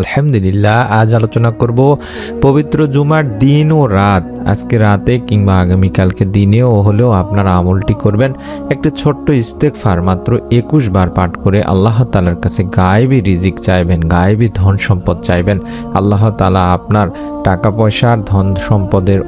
আলহামদুলিল্লাহ, আজ আলোচনা করব পবিত্র জুমার দিন ও রাত। আজকে রাতে কিংবা আগামীকালকে দিনেও হলেও আপনারা আমলটি করবেন। একটি ছোট্ট ইস্তেকফার মাত্র একুশ বার পাঠ করে আল্লাহ তালার কাছে গায়েবী রিজিক চাইবেন, গায়েবী ধন সম্পদ চাইবেন। আল্লাহ তালা আপনার টাকা পয়সার ধন সম্পদের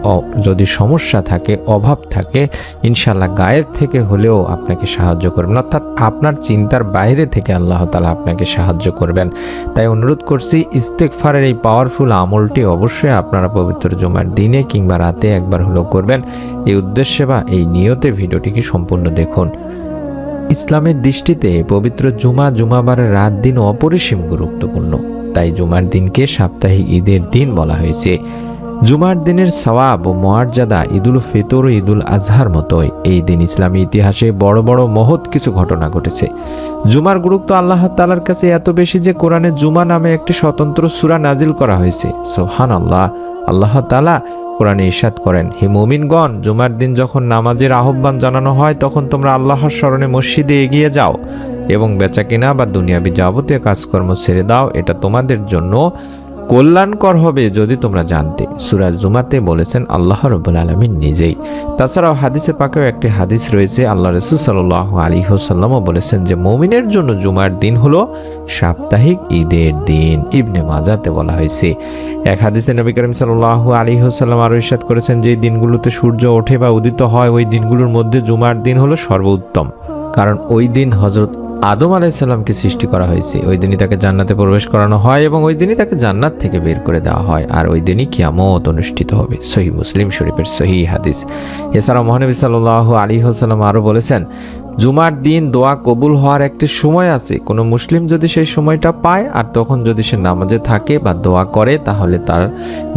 যদি সমস্যা থাকে, অভাব থাকে ইনশাল্লাহ গায়েব থেকে হলেও আপনাকে সাহায্য করবেন। অর্থাৎ আপনার চিন্তার বাইরে থেকে আল্লাহ তালা আপনাকে সাহায্য করবেন। তাই অনুরোধ করছি ইস্তেকফারের এই পাওয়ারফুল আমলটি অবশ্যই আপনারা পবিত্র জমার দিনে কিংবা রাতে একবার হলেও করবেন। এই উদ্দেশ্যে বা এই নিয়তে ভিডিওটিকে সম্পূর্ণ দেখুন। ইসলামের দৃষ্টিতে পবিত্র জুমা জুমাবারের রাত দিন অপরিসীম গুরুত্বপূর্ণ। তাই জুমার দিনকে সাপ্তাহিক ঈদের দিন বলা হয়েছে। জুমার দিনের সওয়াব ও মর্যাদা ঈদুল ফিতর ও ঈদুল আজহার মতোই। এই দিন ইসলামী ইতিহাসে বড় বড় মহৎ কিছু ঘটনা ঘটেছে। জুমার গুরুত্ব আল্লাহ তালার কাছে এত বেশি যে কোরআনে জুমা নামে একটি স্বতন্ত্র সুরা নাজিল করা হয়েছে। সোহান আল্লাহ আল্লাহ তালা কোরআনে ইরশাদ করেন, হে মুমিনগণ, জুমার দিন যখন নামাজের আহ্বান জানানো হয়, তখন তোমরা আল্লাহর স্মরণে মসজিদে এগিয়ে যাও এবং বেচাকেনা বা দুনিয়াবি যাবতীয় কাজকর্ম ছেড়ে দাও। এটা তোমাদের জন্য কল্যাণকর হবে যদি তোমরা জানতে। সুরাজ জুমাতে বলেছেন আল্লাহ রব্বুল আলমিন নিজেই। তাছাড়াও হাদিসে পাকেও একটি হাদিস রয়েছে, আল্লাহ রসুল সাল্লাহ আলী হোসাল্লামও বলেছেন যে, মমিনের জন্য জুমার দিন হলো সাপ্তাহিক ঈদের দিন, ইবনে মাজাতে বলা হয়েছে। এক হাদিসে নবী করিম সাল্লাহ আলী হোসাল্লাম আরও ইরশাদ করেছেন যে দিনগুলোতে সূর্য ওঠে বা উদিত হয়, ওই দিনগুলোর মধ্যে জুমার দিন হলো সর্বোত্তম। কারণ ওই দিন হজরত আদম আলাইসাল্লামকে সৃষ্টি করা হয়েছে। ওই দিনই তাকে জান্নাতে প্রবেশ করানো হয় এবং ওই দিনই তাকে জান্নাত থেকে বের করে দেওয়া হয়। আর ওই দিনই কিয়ামত অনুষ্ঠিত হবে। সহি মুসলিম শরীফের সহি হাদিস। এছাড়া মহানবী সাল্লাহ আলী হাসাল্লাম আরও বলেছেন, জুমার দিন দোয়া কবুল হওয়ার একটি সময় আছে। কোনো মুসলিম যদি সেই সময়টা পায়, আর তখন যদি সে নামাজে থাকে বা দোয়া করে, তাহলে তার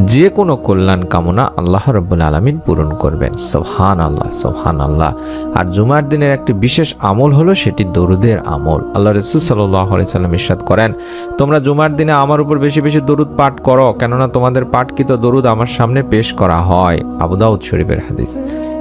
যে কোনো কল্যাণ কামনা আল্লাহ রব্বুল আলমিন পূরণ করবেন। সোহান আল্লাহ সোহান আল্লাহ আর জুমার দিনের একটি বিশেষ আমল হলো সেটি দরুদের আমল। আল্লাহ রসুল সাল্লাহ সাল্লাম ইরশাদ করেন, তোমরা জুমার দিনে আমার উপর বেশি বেশি দরুদ পাঠ করো, কেননা তোমাদের পাঠকৃত দরুদ আমার সামনে পেশ করা হয়। আবুদাউদ শরীফের হাদিস।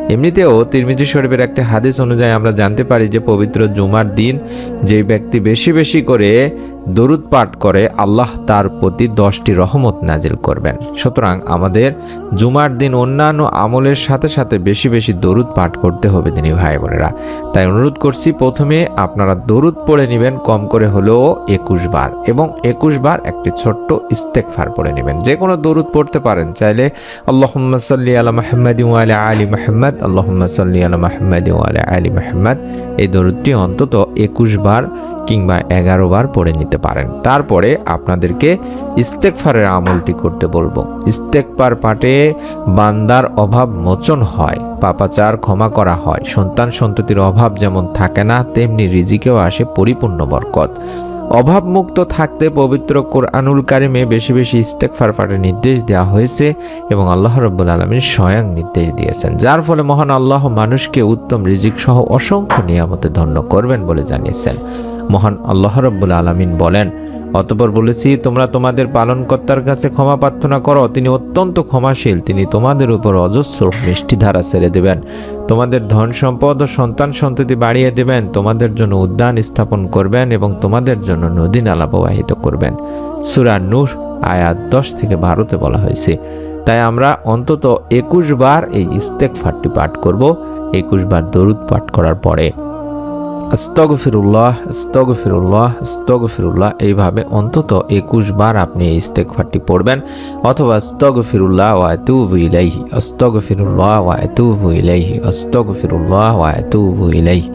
এমনিতেও তিরমিজি শরীফের একটি হাদিস অনুযায়ী আমরা জানতে পারি যে পবিত্র জুমার দিন যে ব্যক্তি বেশি বেশি করে দরুদ পাঠ করে, আল্লাহ তার প্রতি দশটি রহমত নাজিল করবেন। সুতরাং আমাদের জুমার দিন অন্যান্য আমলের সাথে সাথে বেশি বেশি দরুদ পাঠ করতে হবে তিনি ভাই বোনেরা। তাই অনুরোধ করছি, প্রথমে আপনারা দরুদ পড়ে নেবেন, কম করে হলেও একুশ বার, এবং একুশ বার একটি ছোট্ট ইস্তেকফার পড়ে নেবেন। যে কোনো দরুদ পড়তে পারেন, চাইলে আল্লাহুম্মা সাল্লি আলা মাহমদ আলী মাহমদ আল্লাহুম্মা সাল্লি আলা মাহমদ ওয়ালা আলী মাহমদ এই দরুদটি অন্তত একুশ বার কিংবা এগারো বার পড়ে নিতে পারেন। তারপরে আপনাদেরকে ইস্তেকফারের আমলটি করতে বলব। ইস্তেকবার পাঠে বান্দার অভাব মোচন হয়, পাপাচার ক্ষমা করা হয়, সন্তান সন্ততির অভাব যেমন থাকে না, তেমনি রিজিকেও আসে পরিপূর্ণ বরকত। অভাবমুক্ত থাকতে পবিত্র কোরআনুল কারিমে বেশি বেশি ইস্তেকফার পাঠের নির্দেশ দেওয়া হয়েছে এবং আল্লাহ রব্বুল আলমীর স্বয়ং নির্দেশ দিয়েছেন। যার ফলে মহান আল্লাহ মানুষকে উত্তম রিজিক সহ অসংখ্য নিয়ামতে ধন্য করবেন বলে জানিয়েছেন। মহান আল্লাহ রব্বুল আলমিন বলেন, অতপর বলেছি, তোমরা তোমাদের পালনকর্তার কাছে ক্ষমা প্রার্থনা করো, তিনি অত্যন্ত ক্ষমাশীল, তিনি তোমাদের উপর অজস্র মিষ্টি ধারা ছেড়ে দেবেন। তোমাদের ধন সম্পদ ও সন্তান সন্ততি বাড়িয়ে দেবেন, তোমাদের জন্য উদ্যান স্থাপন করবেন এবং তোমাদের জন্য নদী নালা প্রবাহিত করবেন। সুরা নূর, আয়াত দশ থেকে বারোতে বলা হয়েছে, তাই আমরা অন্তত একুশ বার এই ইস্তেক ফাটটি পাঠ করব, একুশ বার দরুদ পাঠ করার পরে। আস্তগফিরুল্লাহ আস্তগফিরুল্লাহ আস্তগফিরুল্লাহ, এইভাবে অন্তত একুশ বার আপনি এই ইস্তেকফারটি পড়বেন। অথবা আস্তগফিরুল্লাহ ওয়া আতুবু ইলাইহি, আস্তগফিরুল্লাহ ওয়া আতুবু ইলাইহি, আস্তগফিরুল্লাহ ওয়া আতুবু ইলাইহি।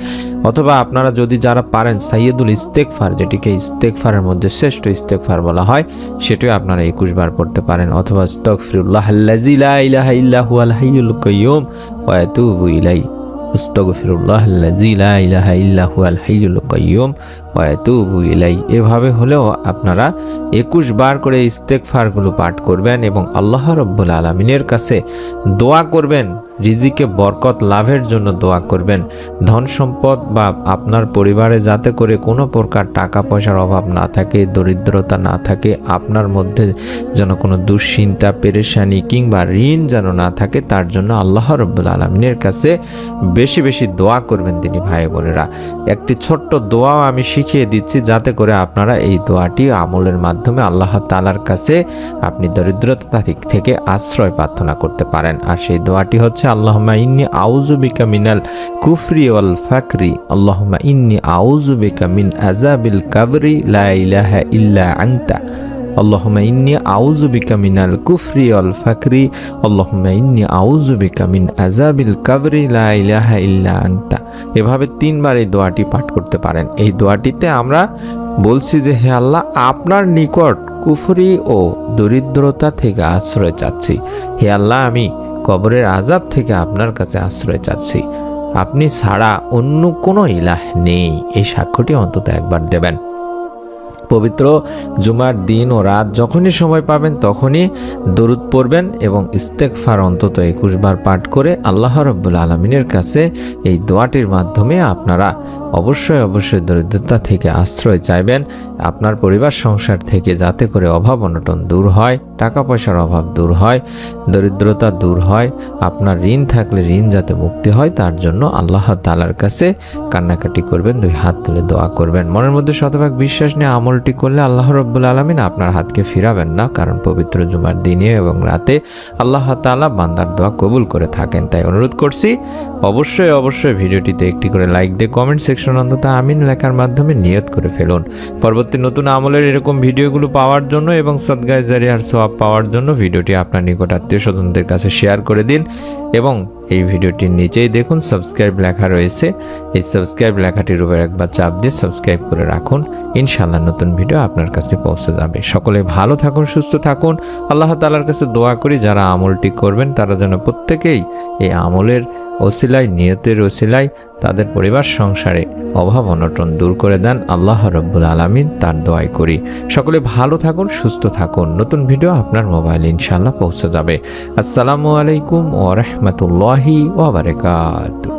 অথবা আপনারা যদি যারা পারেন সাইয়দুল ইস্তেকফার যেটিকে ইস্তেকফারের মধ্যে শ্রেষ্ঠ ইস্তেকফার বলা হয়, সেটিও আপনারা একুশ বার পড়তে পারেন। অথবা আস্তগফিরুল্লাহ আল্লাযী লা ইলাহা ইল্লা হুয়াল হাইয়ুল কাইয়্যুম ওয়া আতুবু ইলাইহি। ইলাই এভাবে হলেও আপনারা একুশ বার করে ইস্তেকফারগুলো পাঠ করবেন এবং আল্লাহ রব্বুল আলমিনের কাছে দোয়া করবেন। রিজিকে বরকত লাভের জন্য দোয়া করবেন। ধন সম্পদ বা আপনার পরিবারে যাতে করে কোনো প্রকার টাকা পয়সার অভাব না থাকে, দরিদ্রতা না থাকে, আপনার মধ্যে যেন কোনো দুশ্চিন্তা, পেরেশানি কিংবা ঋণ যেন না থাকে, তার জন্য আল্লাহ রব্বুল আলমিনের কাছে বেশি বেশি দোয়া করবেন তিনি ভাই বোনেরা। একটি ছোট্ট দোয়াও আমি শিখিয়ে দিচ্ছি যাতে করে আপনারা এই দোয়াটি আমলের মাধ্যমে আল্লাহ তালার কাছে আপনি দরিদ্রতা থেকে আশ্রয় প্রার্থনা করতে পারেন। আর সেই দোয়াটি হচ্ছে বলছে আল্লাহমা ইন্নি আউজুবিকা মিনাল কুফরি ওয়াল ফাকরি। আল্লাহমা ইন্নি আউজুবিকা মিন আজাবিল কাবরি। লা ইলাহা ইল্লা আংতা আল্লাহমা ইন্নি আউজুবিকা মিনাল কুফরি অল ফাকরি। আল্লাহমা ইন্নি আউজুবিকা মিন আজাবিল কাবরি। লা ইলাহা ইল্লা আংতা এভাবে তিনবার এই দোয়াটি পাঠ করতে পারেন। এই দোয়াটিতে আমরা বলছি যে, হে আল্লাহ, আপনার নিকট কুফরি ও দরিদ্রতা থেকে আশ্রয় চাচ্ছি। হে আল্লাহ, আমি কবরের আজাব থেকে আপনার কাছে আশ্রয় চাচ্ছি। আপনি ছাড়া অন্য কোনো ইলাহ নেই। এই সাক্ষ্যটি অন্তত একবার দেবেন। পবিত্র জুমার দিন ও রাত যখনই সময় পাবেন তখনই দরুদ পড়বেন এবং ইস্তেকফার অন্তত একুশ বার পাঠ করে আল্লাহ রব্বুল আলমিনের কাছে এই দোয়াটির মাধ্যমে আপনারা অবশ্যই অবশ্যই দরিদ্রতা থেকে আশ্রয় চাইবেন। আপনার পরিবার, সংসার থেকে যাতে করে অভাব অনটন দূর হয়, টাকা পয়সার অভাব দূর হয়, দরিদ্রতা দূর হয়, আপনার ঋণ থাকলে ঋণ যাতে মুক্তি হয়, তার জন্য আল্লাহ তালার কাছে কান্নাকাটি করবেন, দুই হাত তুলে দোয়া করবেন। মনের মধ্যে শতভাগ বিশ্বাস নিয়ে আমলটি করলে আল্লাহ রব্বুল আলমিন আপনার হাতকে ফিরাবেন না, কারণ পবিত্র জুমার দিনে এবং রাতে আল্লাহ তালা বান্দার দোয়া কবুল করে থাকেন। তাই অনুরোধ করছি, অবশ্যই অবশ্যই ভিডিওটিতে একটি করে লাইক দিয়ে কমেন্ট সেকশন অন্তত আমিন লেখার মাধ্যমে নিয়ত করে ফেলুন। পরবর্তী নতুন আমলের এরকম ভিডিওগুলো পাওয়ার জন্য এবং সদগায় জারিয়ার সোয়াব পাওয়ার জন্য ভিডিওটি আপনার নিকট আত্মীয় স্বজনদের কাছে শেয়ার করে দিন এবং এই ভিডিওটির নিচেই দেখুন সাবস্ক্রাইব লেখা রয়েছে। এই সাবস্ক্রাইব লেখাটির উপর একবার চাপ দিয়ে সাবস্ক্রাইব করে রাখুন। ইনশাল্লাহ নতুন ভিডিও আপনার কাছে পৌঁছে যাবে। সকলে ভালো থাকুন, সুস্থ থাকুন। আল্লাহ তালার কাছে দোয়া করি, যারা আমলটি করবেন, তারা যেন প্রত্যেকেই এই আমলের ওসিলায়, নিয়তের ওসিলায় তাদের পরিবার, সংসারে অভাব, অনটন দূর করে দেন। আল্লাহ রব্বুল আলমিন তার দোয়াই করি। সকলে ভালো থাকুন, সুস্থ থাকুন। নতুন ভিডিও আপনার মোবাইলে ইনশাল্লাহ পৌঁছে যাবে। আসসালামু আলাইকুম ও রহমতুল্লাহি ওবরাকাতু